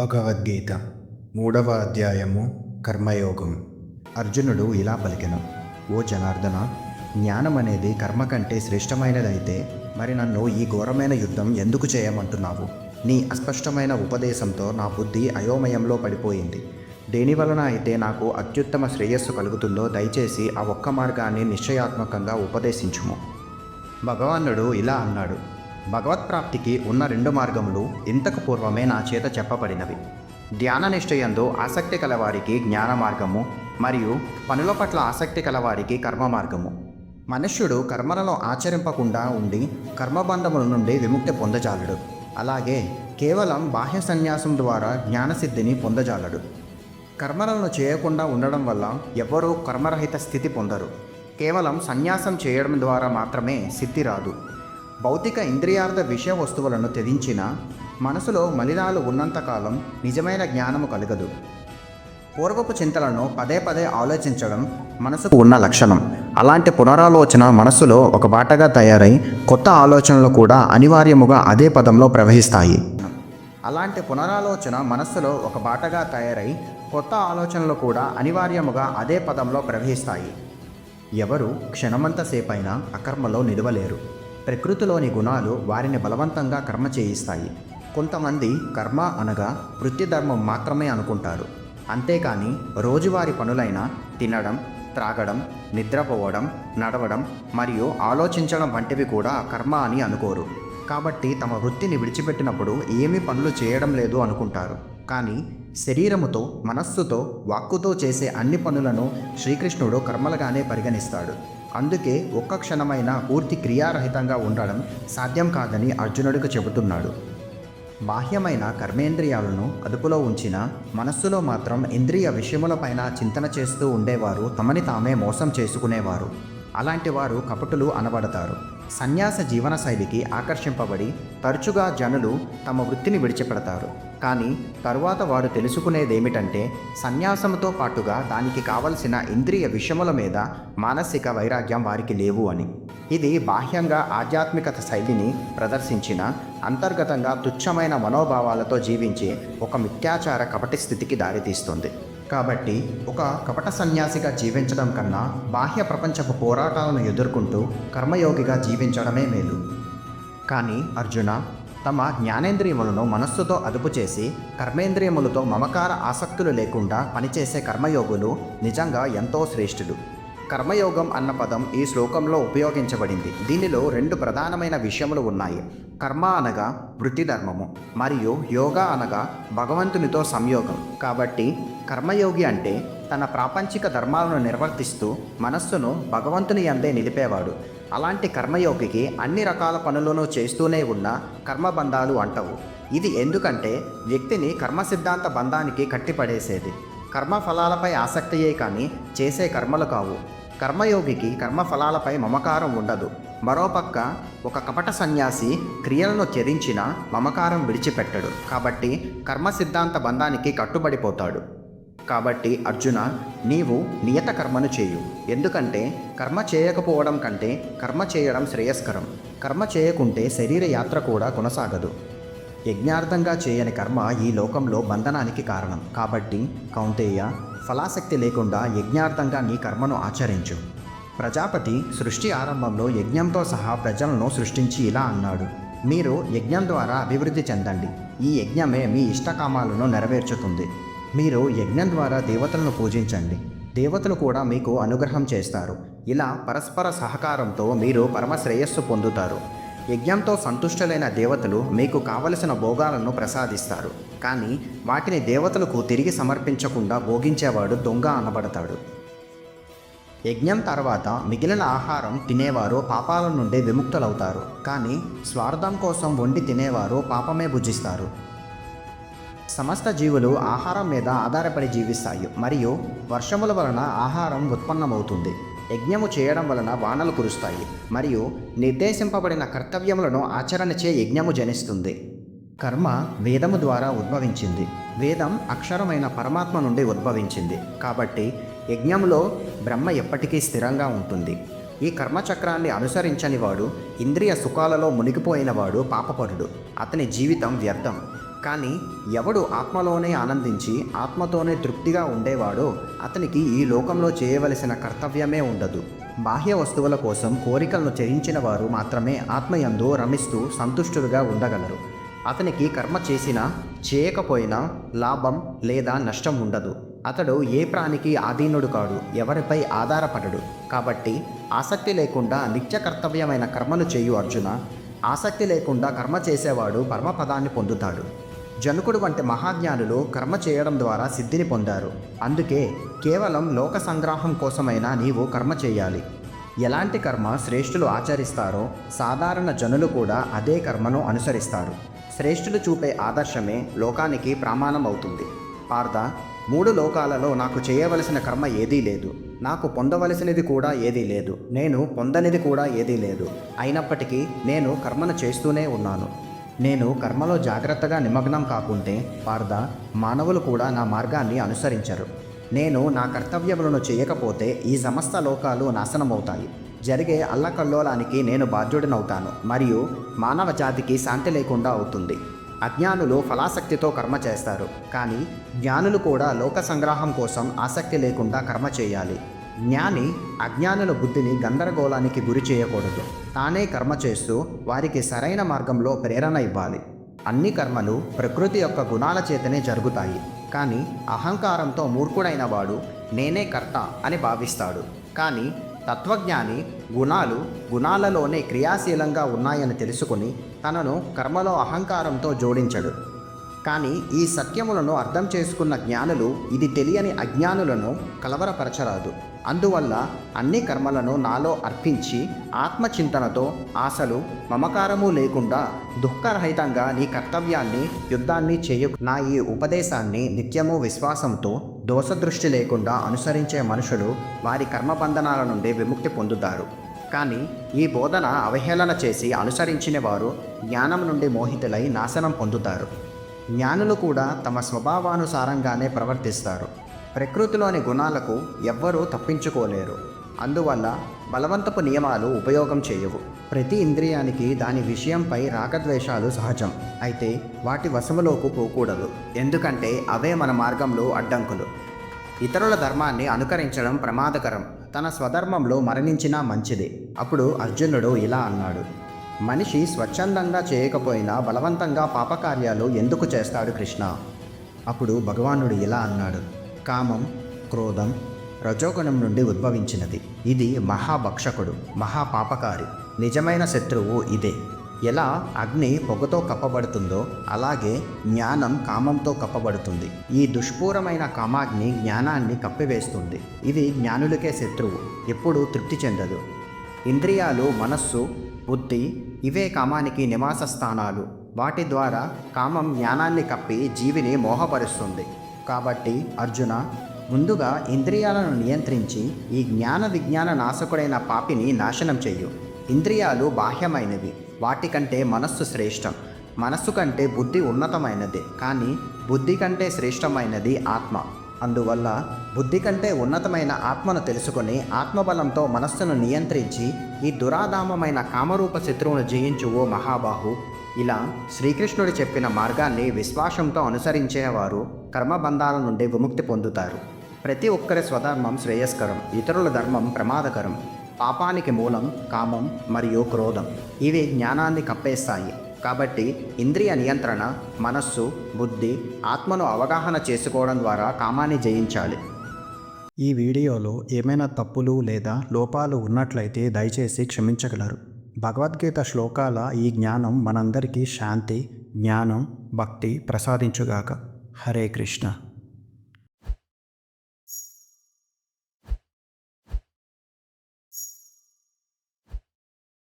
భగవద్గీత మూడవ అధ్యాయము కర్మయోగం. అర్జునుడు ఇలా పలికెను ఓ జనార్దన జ్ఞానం అనేది కర్మ కంటే శ్రేష్టమైనదైతే మరి నన్ను ఈ ఘోరమైన యుద్ధం ఎందుకు చేయమంటున్నావు? నీ అస్పష్టమైన ఉపదేశంతో నా బుద్ధి అయోమయంలో పడిపోయింది. దేని వలన అయితే నాకు అత్యుత్తమ శ్రేయస్సు కలుగుతుందో దయచేసి ఆ ఒక్క మార్గాన్ని నిశ్చయాత్మకంగా ఉపదేశించుము. భగవానుడు ఇలా అన్నాడు భగవత్ప్రాప్తికి ఉన్న రెండు మార్గములు ఇంతకు పూర్వమే నా చేత చెప్పబడినవి. ధ్యాన నిష్ఠయందు ఆసక్తి కలవారికి జ్ఞాన మార్గము మరియు పనుల పట్ల ఆసక్తి కలవారికి కర్మ మార్గము. మనుష్యుడు కర్మలలో ఆచరింపకుండా ఉండి కర్మబంధముల నుండి విముక్తి పొందజాలడు. అలాగే కేవలం బాహ్య సన్యాసం ద్వారా జ్ఞానసిద్ధిని పొందజాలడు. కర్మలను చేయకుండా ఉండడం వల్ల ఎవ్వరూ కర్మరహిత స్థితి పొందరు. కేవలం సన్యాసం చేయడం ద్వారా మాత్రమే సిద్ధి రాదు. భౌతిక ఇంద్రియార్థ విషయ వస్తువులను త్యజించిన మనసులో మలినాలు ఉన్నంతకాలం నిజమైన జ్ఞానము కలగదు. పూర్వపు చింతలను పదే పదే ఆలోచించడం మనసుకు ఉన్న లక్షణం. అలాంటి పునరాలోచన మనసులో ఒక బాటగా తయారై కొత్త ఆలోచనలు కూడా అనివార్యముగా అదే పదంలో ప్రవహిస్తాయి. అలాంటి పునరాలోచన మనస్సులో ఒక బాటగా తయారై కొత్త ఆలోచనలు కూడా అనివార్యముగా అదే పదంలో ప్రవహిస్తాయి. ఎవరు క్షణమంతసేపైనా అకర్మలో నిలవలేరు. ప్రకృతిలోని గుణాలు వారిని బలవంతంగా కర్మ చేయిస్తాయి. కొంతమంది కర్మ అనగా వృత్తి ధర్మం మాత్రమే అనుకుంటారు. అంతేకాని రోజువారీ పనులైన తినడం త్రాగడం నిద్రపోవడం నడవడం మరియు ఆలోచించడం వంటివి కూడా కర్మ అని అనుకోరు. కాబట్టి తమ వృత్తిని విడిచిపెట్టినప్పుడు ఏమీ పనులు చేయడం లేదు అనుకుంటారు. కానీ శరీరముతో మనస్సుతో వాక్కుతో చేసే అన్ని పనులను శ్రీకృష్ణుడు కర్మలుగానే పరిగణిస్తాడు. అందుకే ఒక్క క్షణమైనా పూర్తి క్రియారహితంగా ఉండడం సాధ్యం కాదని అర్జునుడికి చెబుతున్నాడు. బాహ్యమైన కర్మేంద్రియాలను అదుపులో ఉంచిన మనస్సులో మాత్రం ఇంద్రియ విషయములపైన చింతన చేస్తూ ఉండేవారు తమని తామే మోసం చేసుకునేవారు. అలాంటి వారు కపటులు అనబడతారు. సన్యాస జీవన శైలికి ఆకర్షింపబడి తరచుగా జనులు తమ వృత్తిని విడిచిపెడతారు. కానీ తరువాత వారు తెలుసుకునేదేమిటంటే సన్యాసంతో పాటుగా దానికి కావలసిన ఇంద్రియ విషయముల మీద మానసిక వైరాగ్యం వారికి లేవు అని. ఇది బాహ్యంగా ఆధ్యాత్మికత శైలిని ప్రదర్శించిన అంతర్గతంగా తుచ్చమైన మనోభావాలతో జీవించే ఒక మిథ్యాచార కపటి స్థితికి దారితీస్తుంది. కాబట్టి ఒక కపట సన్యాసిగా జీవించడం కన్నా బాహ్య ప్రపంచపు పోరాటాలను ఎదుర్కొంటూ కర్మయోగిగా జీవించడమే మేలు. కానీ అర్జున తమ జ్ఞానేంద్రియములను మనస్సుతో అదుపు చేసి కర్మేంద్రియములతో మమకార ఆసక్తులు లేకుండా పనిచేసే కర్మయోగులు నిజంగా ఎంతో శ్రేష్ఠులు. కర్మయోగం అన్న పదం ఈ శ్లోకంలో ఉపయోగించబడింది. దీనిలో రెండు ప్రధానమైన విషయములు ఉన్నాయి. కర్మ అనగా వృత్తి ధర్మము మరియు యోగా అనగా భగవంతునితో సంయోగం. కాబట్టి కర్మయోగి అంటే తన ప్రాపంచిక ధర్మాలను నిర్వర్తిస్తూ మనస్సును భగవంతుని అందే నిలిపేవాడు. అలాంటి కర్మయోగికి అన్ని రకాల పనులను చేస్తూనే ఉన్న కర్మబంధాలు అంటవు. ఇది ఎందుకంటే వ్యక్తిని కర్మ సిద్ధాంత బంధానికి కట్టిపడేసేది. కర్మ ఫలాలపై ఆసక్తియే కానీ చేసే కర్మలు కావు. కర్మయోగికి కర్మఫలాలపై మమకారం ఉండదు. మరోపక్క ఒక కపట సన్యాసి క్రియలను త్యజించిన మమకారం విడిచిపెట్టడు. కాబట్టి కర్మ సిద్ధాంత బంధానికి కట్టుబడిపోతాడు. కాబట్టి అర్జున నీవు నియత కర్మను చేయు. ఎందుకంటే కర్మ చేయకపోవడం కంటే కర్మ చేయడం శ్రేయస్కరం. కర్మ చేయకుంటే శరీర యాత్ర కూడా కొనసాగదు. యజ్ఞార్థంగా చేయని కర్మ ఈ లోకంలో బంధనానికి కారణం. కాబట్టి కౌంతేయ ఫలాసక్తి లేకుండా యజ్ఞార్థంగా నీ కర్మను ఆచరించు. ప్రజాపతి సృష్టి ఆరంభంలో యజ్ఞంతో సహా ప్రజలను సృష్టించి ఇలా అన్నాడు. మీరు యజ్ఞం ద్వారా అభివృద్ధి చెందండి. ఈ యజ్ఞమే మీ ఇష్టకామాలను నెరవేర్చుతుంది. మీరు యజ్ఞం ద్వారా దేవతలను పూజించండి. దేవతలు కూడా మీకు అనుగ్రహం చేస్తారు. ఇలా పరస్పర సహకారంతో మీరు పరమశ్రేయస్సు పొందుతారు. యజ్ఞంతో సంతుష్టులైన దేవతలు మీకు కావలసిన భోగాలను ప్రసాదిస్తారు. కానీ వాటిని దేవతలకు తిరిగి సమర్పించకుండా భోగించేవాడు దొంగ అనబడతాడు. యజ్ఞం తర్వాత మిగిలిన ఆహారం తినేవారు పాపాల నుండి విముక్తులవుతారు. కానీ స్వార్థం కోసం వండి తినేవారు పాపమే భుజిస్తారు. సమస్త జీవులు ఆహారం మీద ఆధారపడి జీవిస్తాయి మరియు వర్షముల వలన ఆహారం ఉత్పన్నమవుతుంది. యజ్ఞము చేయడం వలన వానలు కురుస్తాయి మరియు నిర్దేశింపబడిన కర్తవ్యములను ఆచరణచే యజ్ఞము జనిస్తుంది. కర్మ వేదము ద్వారా ఉద్భవించింది. వేదం అక్షరమైన పరమాత్మ నుండి ఉద్భవించింది. కాబట్టి యజ్ఞంలో బ్రహ్మ ఎప్పటికీ స్థిరంగా ఉంటుంది. ఈ కర్మచక్రాన్ని అనుసరించని వాడు ఇంద్రియ సుఖాలలో మునిగిపోయినవాడు పాపపరుడు. అతని జీవితం వ్యర్థం. కానీ ఎవడు ఆత్మలోనే ఆనందించి ఆత్మతోనే తృప్తిగా ఉండేవాడో అతనికి ఈ లోకంలో చేయవలసిన కర్తవ్యమే ఉండదు. బాహ్య వస్తువుల కోసం కోరికలను చేయించిన వారు మాత్రమే ఆత్మయందు రమిస్తూ సంతుష్టులుగా ఉండగలరు. అతనికి కర్మ చేసినా చేయకపోయినా లాభం లేదా నష్టం ఉండదు. అతడు ఏ ప్రాణికి ఆధీనుడు కాడు ఎవరిపై ఆధారపడడు. కాబట్టి ఆసక్తి లేకుండా నిత్య కర్తవ్యమైన కర్మను చేయు అర్జున ఆసక్తి లేకుండా కర్మ చేసేవాడు పరమపదాన్ని పొందుతాడు. జనకుడు వంటి మహాజ్ఞానులు కర్మ చేయడం ద్వారా సిద్ధిని పొందారు. అందుకే కేవలం లోక సంగ్రహం కోసమైనా నీవు కర్మ చేయాలి. ఎలాంటి కర్మ శ్రేష్ఠులు ఆచరిస్తారో సాధారణ జనులు కూడా అదే కర్మను అనుసరిస్తారు. శ్రేష్ఠులు చూపే ఆదర్శమే లోకానికి ప్రమాణం అవుతుంది. పార్థ మూడు లోకాలలో నాకు చేయవలసిన కర్మ ఏదీ లేదు. నాకు పొందవలసినది కూడా ఏదీ లేదు. నేను పొందనిది కూడా ఏదీ లేదు. అయినప్పటికీ నేను కర్మను చేస్తూనే ఉన్నాను. నేను కర్మలో జాగ్రత్తగా నిమగ్నం కాకుంటే పార్ద మానవులు కూడా నా మార్గాన్ని అనుసరించరు. నేను నా కర్తవ్యములను చేయకపోతే ఈ సమస్త లోకాలు నాశనమవుతాయి. జరిగే అల్లకల్లోలానికి నేను బాధ్యుడినవుతాను. మరియు మానవ జాతికి శాంతి లేకుండా అవుతుంది. అజ్ఞానులు ఫలాసక్తితో కర్మ చేస్తారు. కానీ జ్ఞానులు కూడా లోక సంగ్రహం కోసం ఆసక్తి లేకుండా కర్మ చేయాలి. జ్ఞాని అజ్ఞానుల బుద్ధిని గందరగోళానికి గురి చేయకూడదు. తానే కర్మ చేస్తూ వారికి సరైన మార్గంలో ప్రేరణ ఇవ్వాలి. అన్ని కర్మలు ప్రకృతి యొక్క గుణాల చేతనే జరుగుతాయి. కానీ అహంకారంతో మూర్ఖుడైన వాడు నేనే కర్త అని భావిస్తాడు. కానీ తత్వజ్ఞాని గుణాలు గుణాలలోనే క్రియాశీలంగా ఉన్నాయని తెలుసుకుని తనను కర్మలో అహంకారంతో జోడించడు. కానీ ఈ సత్యములను అర్థం చేసుకున్న జ్ఞానులు ఇది తెలియని అజ్ఞానులను కలవరపరచరాదు. అందువల్ల అన్ని కర్మలను నాలో అర్పించి ఆత్మచింతనతో ఆశలు మమకారము లేకుండా దుఃఖరహితంగా నీ కర్తవ్యాన్ని యుద్ధాన్ని చేయు నా ఈ ఉపదేశాన్ని నిత్యము విశ్వాసంతో దోషదృష్టి లేకుండా అనుసరించే మనుషులు వారి కర్మబంధనాల నుండి విముక్తి పొందుతారు. కానీ ఈ బోధన అవహేళన చేసి అనుసరించిన వారు జ్ఞానం నుండి మోహితులై నాశనం పొందుతారు. జ్ఞానులు కూడా తమ స్వభావానుసారంగానే ప్రవర్తిస్తారు. ప్రకృతిలోని గుణాలకు ఎవ్వరూ తప్పించుకోలేరు. అందువల్ల బలవంతపు నియమాలు ఉపయోగం చేయవు. ప్రతి ఇంద్రియానికి దాని విషయంపై రాగద్వేషాలు సహజం. అయితే వాటి వశములోకి పోకూడదు. ఎందుకంటే అవే మన మార్గంలో అడ్డంకులు. ఇతరుల ధర్మాన్ని అనుకరించడం ప్రమాదకరం. తన స్వధర్మంలో మరణించినా మంచిది. అప్పుడు అర్జునుడు ఇలా అన్నాడు. మనిషి స్వచ్ఛందంగా చేయకపోయినా బలవంతంగా పాపకార్యాలు ఎందుకు చేస్తాడు కృష్ణ? అప్పుడు భగవానుడు ఇలా అన్నాడు. కామం క్రోధం రజోగుణం నుండి ఉద్భవించినది. ఇది మహాభక్షకుడు మహాపాపకారి. నిజమైన శత్రువు ఇదే. ఎలా అగ్ని పొగతో కప్పబడుతుందో అలాగే జ్ఞానం కామంతో కప్పబడుతుంది. ఈ దుష్పూరమైన కామాగ్ని జ్ఞానాన్ని కప్పివేస్తుంది. ఇది జ్ఞానులకే శత్రువు ఎప్పుడూ తృప్తి చెందదు. ఇంద్రియాలు మనస్సు బుద్ధి ఇవే కామానికి నివాస స్థానాలు వాటి ద్వారా కామం జ్ఞానాన్ని కప్పి జీవిని మోహపరుస్తుంది. కాబట్టి అర్జున ముందుగా ఇంద్రియాలను నియంత్రించి ఈ జ్ఞాన విజ్ఞాన నాశకుడైన పాపిని నాశనం చెయ్యు. ఇంద్రియాలు బాహ్యమైనవి. వాటికంటే మనస్సు శ్రేష్టం. మనస్సు కంటే బుద్ధి ఉన్నతమైనది. కానీ బుద్ధి కంటే శ్రేష్టమైనది ఆత్మ. అందువల్ల బుద్ధి కంటే ఉన్నతమైన ఆత్మను తెలుసుకొని ఆత్మబలంతో మనస్సును నియంత్రించి ఈ దురాధామమైన కామరూప శత్రువును జయించు ఓ మహాబాహు. ఇలా శ్రీకృష్ణుడు చెప్పిన మార్గాన్ని విశ్వాసంతో అనుసరించేవారు కర్మబంధాల నుండి విముక్తి పొందుతారు. ప్రతి ఒక్కరి స్వధర్మం శ్రేయస్కరం ఇతరుల ధర్మం ప్రమాదకరం పాపానికి మూలం కామం మరియు క్రోధం. ఇవి జ్ఞానాన్ని కప్పేస్తాయి. కాబట్టి ఇంద్రియ నియంత్రణ మనస్సు బుద్ధి ఆత్మను అవగాహన చేసుకోవడం ద్వారా కామాన్ని జయించాలి. ఈ వీడియోలో ఏమైనా తప్పులు లేదా లోపాలు ఉన్నట్లయితే దయచేసి క్షమించగలరు. భగవద్గీత శ్లోకాల ఈ జ్ఞానం మనందరికీ శాంతి జ్ఞానం భక్తి ప్రసాదించుగాక. హరే కృష్ణ.